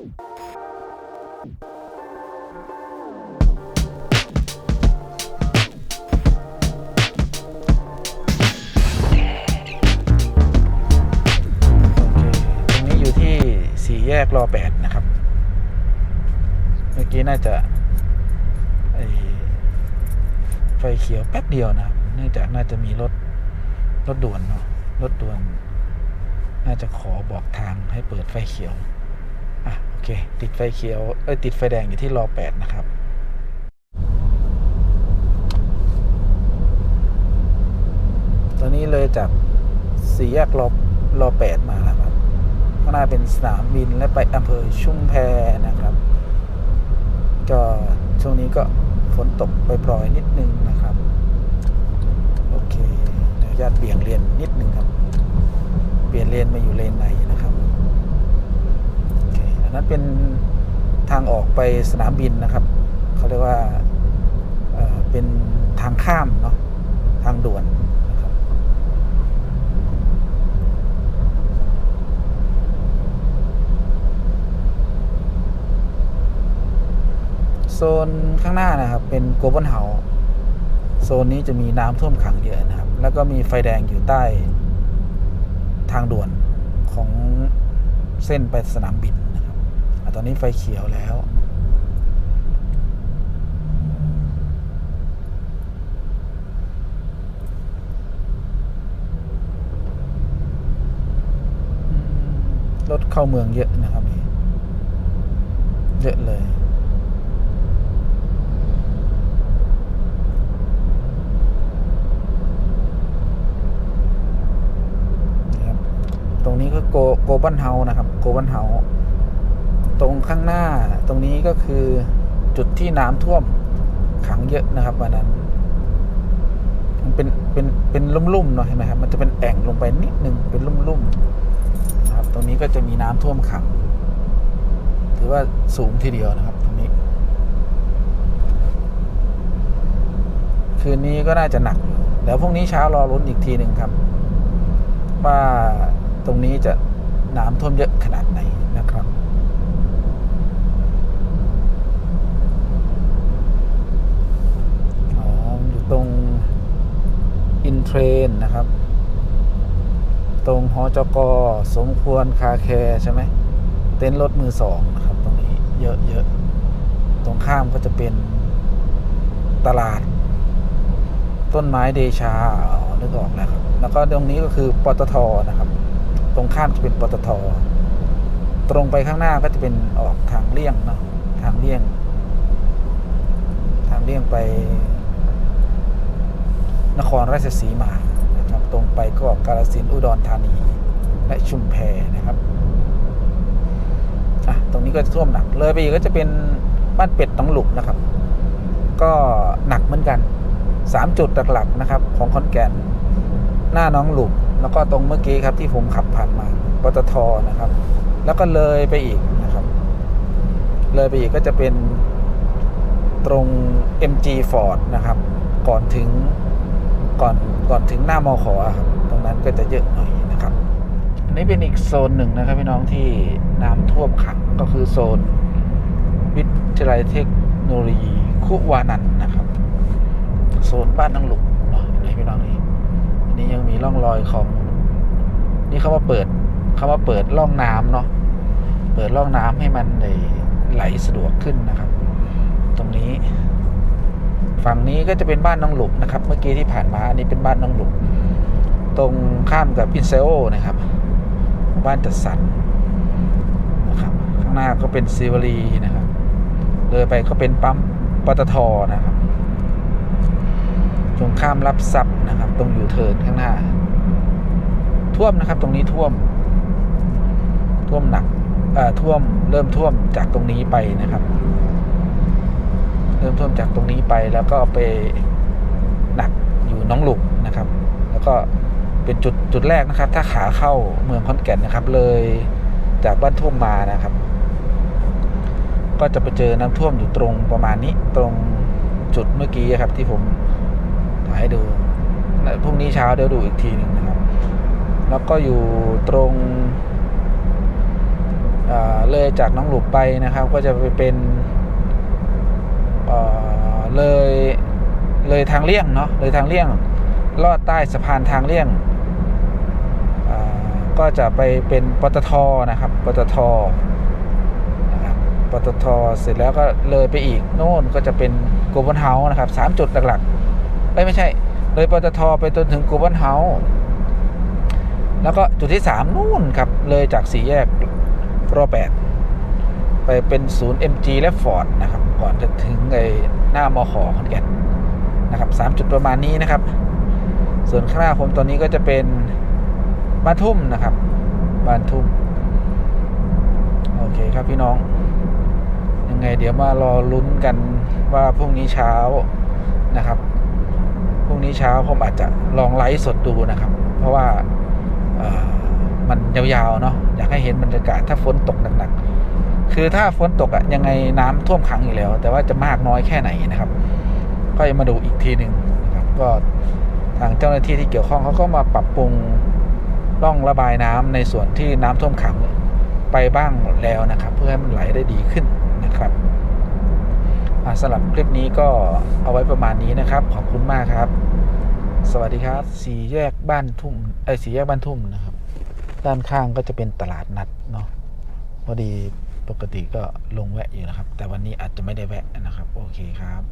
สี่แยกรอแปดนะครับ เมื่อกี้น่าจะไไฟเขียวแป๊บเดียวนะครับ เนื่องจากน่าจะมีรถรถด่วนเนาะรถด่วน น่าจะขอบอกทางให้เปิดไฟเขียว ติดไฟเขียวเอ้ยติดไฟแดงอยู่ที่รอแปดนะครับตอนนี้เลยจากสี่แยกรอรอแปดมาแล้วครับข้างหน้าเป็นสนามบินและไปอำเภอชุมแพนะครับ ก็ช่วงนี้ก็ฝนตกไปปล่อยนิดนึงนะครับ โอเคเดี๋ยวญาตเบี่ยงเลนนิดนึงครับ เปลี่ยนเลนมาอยู่เลนใน นั่นนั้นเป็นทางออกไปสนามบินนะครับเขาเรียกว่าเเป็นทางข้ามเนาะทางด่วนนะครับโซนข้างหน้านะครับเป็นโกลบอลเฮาโซนนี้จะมีน้ำท่วมขังเยอะนะครับ แล้วก็มีไฟแดงอยู่ใต้ทางด่วนของเส้นไปสนามบิน ตอนนี้ไฟเขียวแล้ว รถเข้าเมืองเยอะนะครับนี่เยอะเลยนะครับตรงนี้ก็โกโกบันเฮานะครับ โกบันเฮา ตรงข้างหน้าตรงนี้ก็คือจุดที่น้ำท่วมขังเยอะนะครับวันนั้น มันเป็นเป็นเป็นลุ่มๆเนาะเห็นไหมครับ มันจะเป็นแอ่งลงไปนิดนึงเป็นลุ่มๆนะครับ ตรงนี้ก็จะมีน้ำท่วมขัง ถือว่าสูงทีเดียวนะครับ ตรงนี้ คืนนี้ก็น่าจะหนักอยู่เดี๋ยวพรุ่งนี้เช้ารอรุ้นอีกทีหนึ่งครับ ว่าตรงนี้จะน้ำท่วมเยอะขนาดไหนนะครับ อ๋ออยู่ตรงอินเทร นะครับ ตรงหอจกสมควรคาแคร์ใช่ไหมเต็นท์รถมือสองนะครับ ตรงนี้เยอะเยอะตรงข้ามก็จะเป็นตลาด ต้นไม้เดชาอ๋อนึกออกแล้วครับแล้วก็ตรงนี้ก็คือปตทนะครับ ตรงข้ามจะเป็นปตท ตรงไปข้างหน้าก็จะเป็นออกทางเลี่ยงเนาะทางเลี่ยง ทางเลี่ยงไป นครราชสีมา ตรงไปก็กาฬสินธุ์อุดรธานี และชุมแพนะครับอะตรงนี้ก็จะท่วมหนัก เลยไปอีกก็จะเป็นบ้านเป็ดหนองหลุกนะครับ ก็หนักเหมือนกันสามจุดหลักๆนะครับ ของขอนแก่น หน้าน้องหลุกแล้วก็ตรงเมื่อกี้ครับที่ผมขับผ่านมาปตทนะครับ แล้วก็เลยไปอีกนะครับ เลยไปอีกก็จะเป็นตรง MG Ford นะครับ ก่อนถึง ก่อนก่อนถึงหน้ามอขอครับ ตรงนั้นก็จะเยอะหน่อยนะครับ อันนี้เป็นอีกโซนหนึ่งนะครับพี่น้องที่น้ำท่วมขังก็คือโซน วิทยาลัยเทคโนโลยีคุวานันนะครับ โซนบ้านนังหลุกเนาะในพี่น้องนี่อันนี้ยังมีร่องรอยของ นี่เขาว่าเปิดเขาว่าเปิดร่องน้ำเนาะเปิดร่องน้ำให้มันไหลสะดวกขึ้นนะครับ ตรงนี้ ฝั่งนี้ก็จะเป็นบ้านน้องหลุกนะครับ เมื่อกี้ที่ผ่านมาอันนี้เป็นบ้านน้องหลุก ตรงข้ามกับอินเซโอนะครับ บ้านจัดสรรนะครับข้างหน้าก็เป็นซิวลีนะครับเลยไปก็เป็นปั๊มปตทนะครับตรงข้ามรับทรัพย์นะครับ ตรงอยู่เทินข้างหน้า ท่วมนะครับ ตรงนี้ท่วม ท่วมหนักอ่อท่วมเริ่มท่วมจากตรงนี้ไปนะครับ เริ่มท่วมจากตรงนี้ไปแล้วก็ไปหนักอยู่น้องหลุกนะครับ แล้วก็เป็นจุดจุดแรกนะครับ ถ้าขาเข้าเมืองขอนแก่นนะครับ เลยจากบ้านท่วมมานะครับ ก็จะไปเจอน้ำท่วมอยู่ตรงประมาณนี้ตรงจุดเมื่อกี้ครับที่ผมถ่ายให้ดูพรุ่งนี้เช้าเดี๋ยวดูอีกทีหนึ่งนะครับ แล้วก็อยู่ตรงอ่าเลยจากน้องหลุบไปนะครับ ก็จะไปเป็น เลยเลยทางเลี่ยงเนาะเลยทางเลี่ยงลอดใต้สะพานทางเลี่ยงก็จะไปเป็นปตทนะครับปตทนะครับปตทเสร็จแล้วก็เลยไปอีกโน่นก็จะเป็นโกลบอลเฮาส์นะครับสามจุดหลักๆเอ้ยไม่ใช่ เลยปตทไปจนถึงโกลบอลเฮาส์แล้วก็จุดที่สามนู่นครับเลยจากสี่แยกรอแปด ไปเป็นศูนย์ MG และฟอร์ดนะครับก่อนจะถึงไอ้หน้ามอขอขอนแก่นนะครับสามจุดประมาณนี้นะครับ ส่วนข้างหน้าผมตอนนี้ก็จะเป็นบ้านทุ่มนะครับบ้านทุ่มโอเคครับพี่น้อง ยังไงเดี๋ยวมารอลุ้นกันว่าพรุ่งนี้เช้านะครับพรุ่งนี้เช้าผมอาจจะลองไลฟ์สดดูนะครับ เพราะว่ามันยาวๆเนาะอยากให้เห็นบรรยากาศถ้าฝนตกหนักๆ คือถ้าฝนตกอะยังไงน้ำท่วมขังอยู่แล้ว แต่ว่าจะมากน้อยแค่ไหนนะครับ ก็จะมาดูอีกทีหนึ่งนะครับก็ทางเจ้าหน้าที่ที่เกี่ยวข้องเขาก็มาปรับปรุงร่องระบายน้ำในส่วนที่น้ำท่วมขังไปบ้างแล้วนะครับ เพื่อให้มันไหลได้ดีขึ้นนะครับสำหรับคลิปนี้ก็เอาไว้ประมาณนี้นะครับ ขอบคุณมากครับ สวัสดีครับสี่แยกบ้านทุ่มไอ้สี่แยกบ้านทุ่มนะครับ ด้านข้างก็จะเป็นตลาดนัดเนาะพอดี ปกติก็ลงแวะอยู่นะครับ แต่วันนี้อาจจะไม่ได้แวะนะครับ โอเคครับ